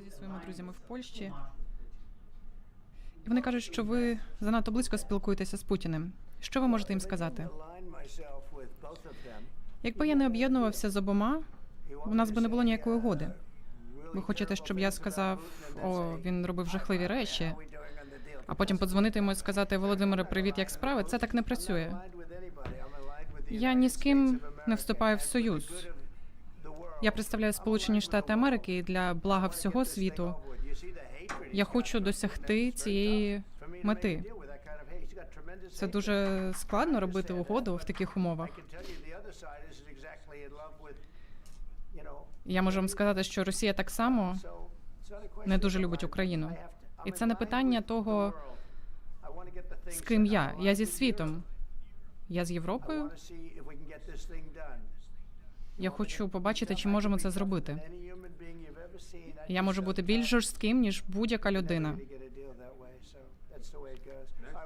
зі своїми друзями в Польщі. І вони кажуть, що ви занадто близько спілкуєтеся з Путіним. Що ви можете їм сказати? Якби я не об'єднувався з обома, у нас би не було ніякої угоди. Ви хочете, щоб я сказав, о, він робив жахливі речі, а потім подзвонити йому і сказати Володимире, привіт, як справи? Це так не працює. Я ні з ким не вступаю в союз. Я представляю Сполучені Штати Америки і для блага всього світу. Я хочу досягти цієї мети. Це дуже складно робити угоду в таких умовах. Я можу вам сказати, що Росія так само не дуже любить Україну. І це не питання того, з ким я. Я зі світом. Я з Європою. Я хочу побачити, чи можемо це зробити. Я можу бути більш жорстким, ніж будь-яка людина.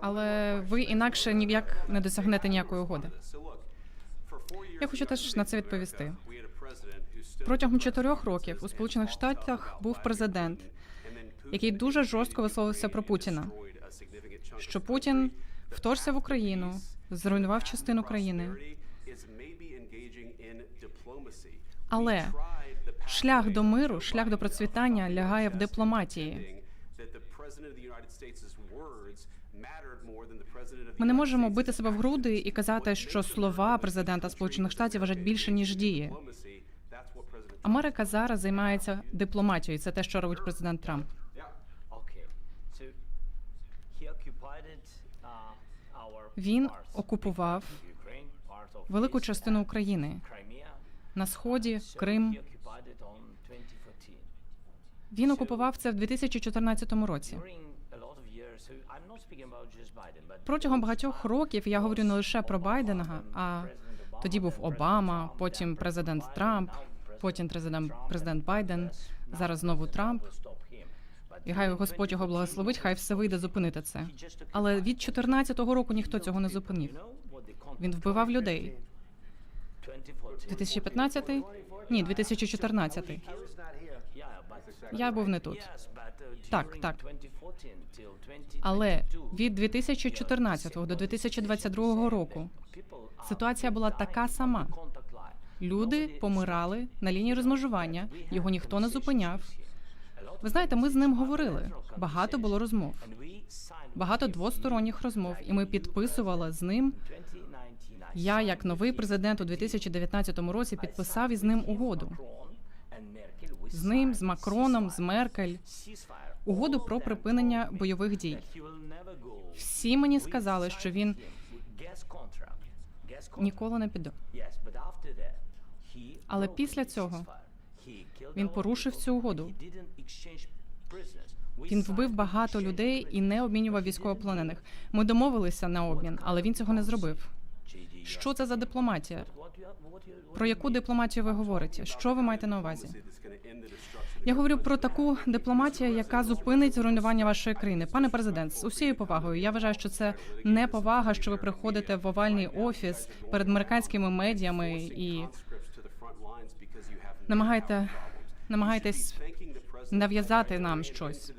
Але ви інакше ніяк не досягнете ніякої угоди. Я хочу теж на це відповісти. Протягом чотирьох років у Сполучених Штатах був президент, який дуже жорстко висловився про Путіна. Що Путін вторгся в Україну, зруйнував частину країни. Але шлях до миру, шлях до процвітання лягає в дипломатії. Ми не можемо бити себе в груди і казати, що слова президента Сполучених Штатів важать більше ніж дії. Америка зараз займається дипломатією. Це те, що робить президент Трамп. Він окупував Велику частину України на сході, Крим. Він окупував це в 2014 році. Протягом багатьох років я говорю не лише про Байдена, а тоді був Обама, потім президент Трамп, потім президент президент Байден. Зараз знову Трамп. І хай Господь його благословить, хай все вийде зупинити це. Але від 2014 року ніхто цього не зупинив. Він вбивав людей. 2015? Ні, 2014. Я був не тут. Так, так. Але від 2014 до 2022 року ситуація була така сама. Люди помирали на лінії розмежування, його ніхто не зупиняв. Ви знаєте, ми з ним говорили. Багато було розмов, багато двосторонніх розмов, і ми підписували з ним. Я, як новий президент у 2019 році, підписав із ним угоду з ним, з Макроном, з Меркель, угоду про припинення бойових дій. Всі мені сказали, що він ніколи не піде. Але після цього він порушив цю угоду. Він вбив багато людей і не обмінював військовополонених. Ми домовилися на обмін, але він цього не зробив. Що це за дипломатія? Про яку дипломатію ви говорите? Що ви маєте на увазі? Я говорю про таку дипломатію, яка зупинить зруйнування вашої країни. Пане президент, з усією повагою. Я вважаю, що це не повага, що ви приходите в овальний офіс перед американськими медіями і намагаєте намагаєтесь нав'язати нам щось.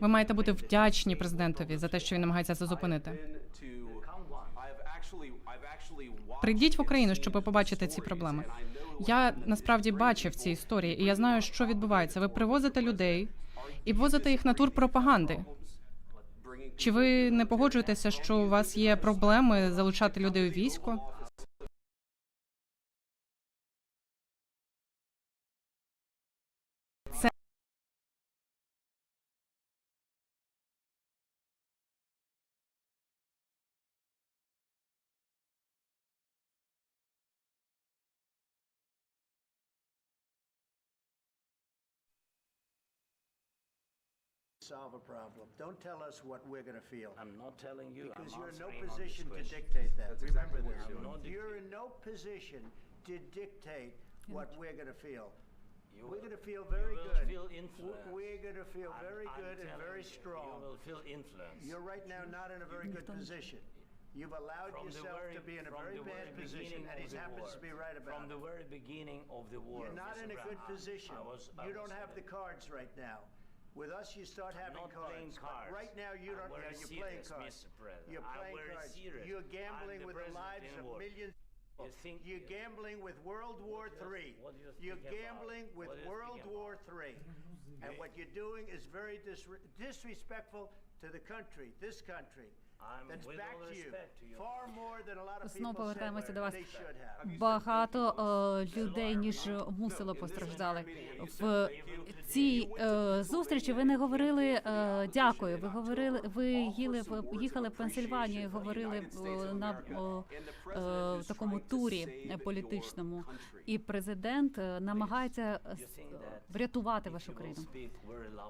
Ви маєте бути вдячні президентові за те, що він намагається це зупинити. Прийдіть в Україну, щоб побачити ці проблеми. Я насправді бачив ці історії, і я знаю, що відбувається. Ви привозите людей і возите їх на тур пропаганди. Чи ви не погоджуєтеся, що у вас є проблеми залучати людей у військо? Solve a problem. Don't tell us what we're going to feel. I'm not telling you. Because I'm you're in no answering on this position to dictate that. That's Remember exactly what this. you're doing. You're in no position to dictate what we're going to feel. You We're going to feel very you will good. feel We're going to feel I'm- very I'm good and very strong. You will feel influence. You're right now not in a very good position. You've allowed From yourself very, to be in a very bad very position, and he happens war, to be right about from the very beginning of the war, You're not Mr. in a good Branham, position. I was, I You don't have the cards right now. With us, you start having not playing cards. But cards. right now, you I'm don't. yeah, you're playing cards. Mr. President. You're I'm playing cards. serious. You're gambling with the lives of war. millions. You think You're gambling with World War What do you- III. you You're think about? gambling with What World War III. And what you're doing is very disre- disrespectful to the country, this country. Знову повертаємося до вас. Багато е, людей ніж мусило постраждали. В цій е, зустрічі ви не говорили е, дякую. Ви говорили, ви їли їхали в Пенсильванію, і говорили е, на о, е, такому турі е, політичному, і президент е, намагається е, врятувати вашу країну.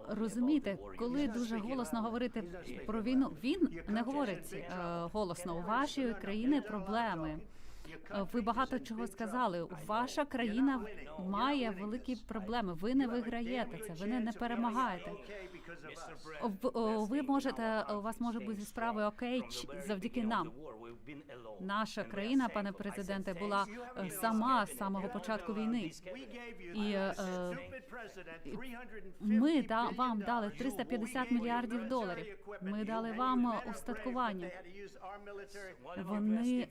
Розумієте, коли дуже голосно говорити про війну, він не говорить е, голосно. У вашої країни проблеми. Ви багато чого сказали. Ваша країна має великі проблеми. Ви не виграєте це. Ви не, не перемагаєте. Ви можете у вас може бути справи окей завдяки нам. Наша країна, пане президенте, була е, сама з самого початку війни. І е, е, ми да, вам дали 350 мільярдів доларів. Ми дали вам устаткування. Вони,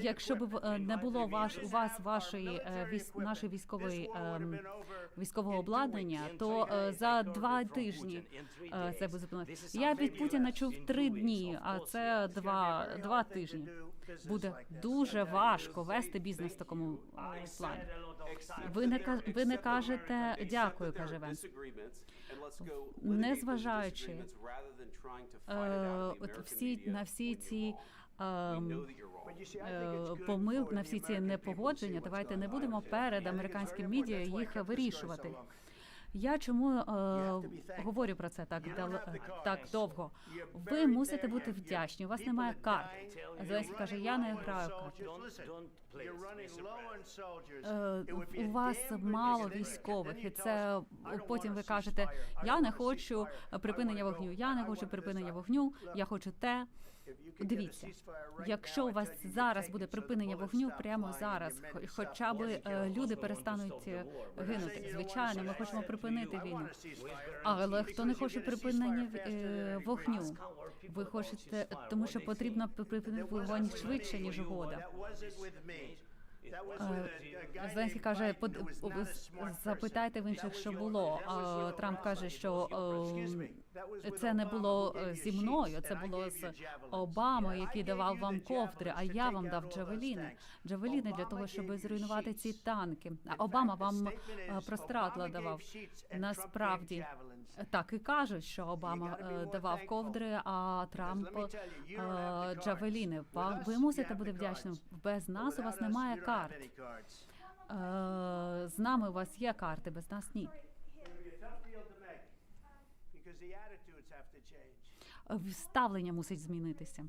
якщо б не було ваш у вас вашої військ, нашої військової ем, військового обладнання, то за два тижні це би зупинилося. Я від Путіна чув три дні, а це два, два тижні. Буде дуже важко вести бізнес в такому плані. Ви не ви не кажете дякую, каже Венс. Незважаючи е, от всі на всі ці ем, е, помил на всі ці непогодження. Давайте не будемо перед американським медіа їх вирішувати. Я чому е, говорю про це так дал, так довго? Ви мусите бути вдячні. У вас немає карт. Зеленський каже, я не граю карт. У вас мало військових, і це потім ви кажете: я не хочу припинення вогню. Я не хочу припинення вогню. Я хочу те. Дивіться, якщо у вас зараз буде припинення вогню, прямо зараз, хоча б е, люди перестануть е, гинути. Звичайно, ми хочемо припинити війну. Але хто не хоче припинення е, вогню? Ви хочете, тому що потрібно припинити вогонь швидше ніж угода. Е, Зеленський каже, запитайте в інших, що було. Трамп каже, що е, це не було е, зі мною, це було з Обамою, який давав вам ковдри, а я вам дав джавеліни. Джавеліни для того, щоб зруйнувати ці танки. А Обама вам простратла давав. Насправді так і кажуть, що Обама е, давав ковдри, а Трамп е, джавеліни. Ви мусите бути вдячним. Без нас у вас немає карт. Е, З нами у вас є карти, без нас ні. Е, Ставлення мусить змінитися.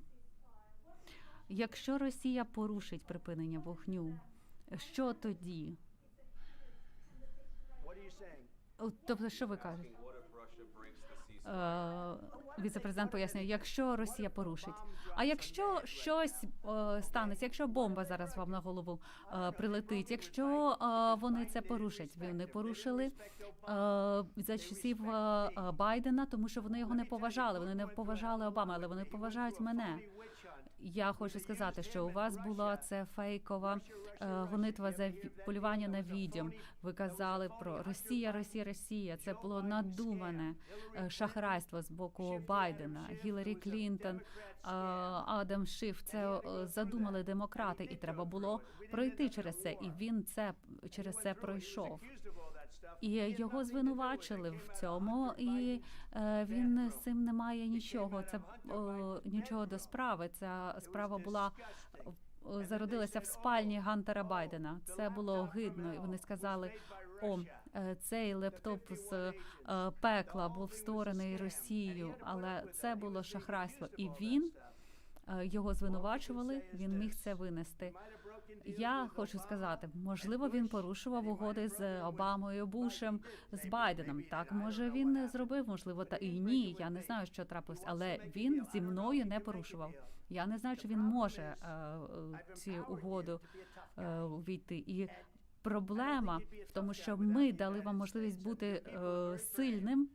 Якщо Росія порушить припинення вогню, що тоді? Тобто, що ви кажете? Е, Віце-президент пояснює, якщо Росія порушить. А якщо щось е, станеться, якщо бомба зараз вам на голову е, прилетить, якщо вони це порушать, вони порушили за часів Байдена, тому що вони його не поважали. Вони не поважали Обами, але вони поважають мене. Я хочу сказати, що у вас була це фейкова е, гонитва за полювання на відьом. Ви казали про Росія, Росія, Росія. Це було надумане е, шахрайство з боку Байдена, Гіларі Клінтон, е, Адам Шиф. Це задумали демократи, і треба було пройти через це. І він це через це пройшов. І його звинувачили в цьому, і е, він з цим не має нічого. Це нічого до справи. Ця справа була зародилася в спальні Гантера Байдена. Це було огидно. І вони сказали: о, е, цей лептоп з е, пекла був створений Росією, але це було шахрайство. І він його звинувачували. Він міг це винести. Я хочу сказати, можливо, він порушував угоди з Обамою, Бушем, з Байденом. Так, може, він не зробив, можливо, та і ні. Я не знаю, що трапилось, але він зі мною не порушував. Я не знаю, чи він може е, е, ці угоду е, увійти. І проблема в тому, що ми дали вам можливість бути сильним.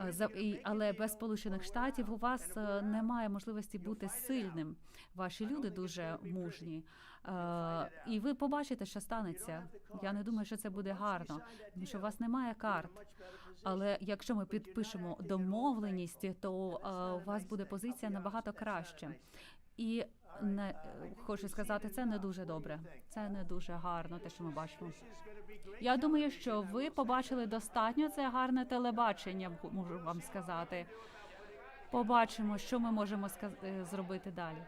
Е, Але без Сполучених Штатів у вас е, немає можливості бути сильним. Ваші люди дуже мужні, Е, і ви побачите, що станеться. Я не думаю, що це буде гарно, тому що у вас немає карт. Але якщо ми підпишемо домовленість, то у вас буде позиція набагато краще. І не е, хочу сказати, це не дуже добре. Це не дуже гарно, те, що ми бачимо. Я думаю, що ви побачили достатньо. Це гарне телебачення, можу вам сказати. Побачимо, що ми можемо е, зробити далі.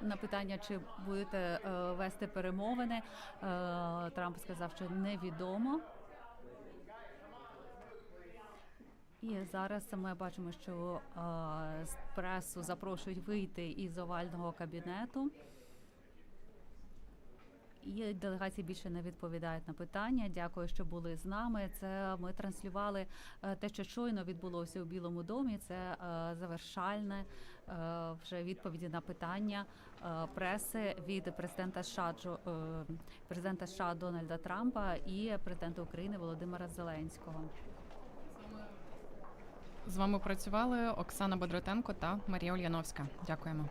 На питання, чи будете е, вести перемовини, Трамп сказав, що невідомо. І зараз ми бачимо, що пресу запрошують вийти із овального кабінету. І делегації більше не відповідають на питання. Дякую, що були з нами. Це ми транслювали е, те, що щойно відбулося у Білому домі. Це е, завершальне е, вже відповіді на питання преси від президента США президента США Дональда Трампа і президента України Володимира Зеленського. З вами працювали Оксана Бодротенко та Марія Ульяновська. Дякуємо.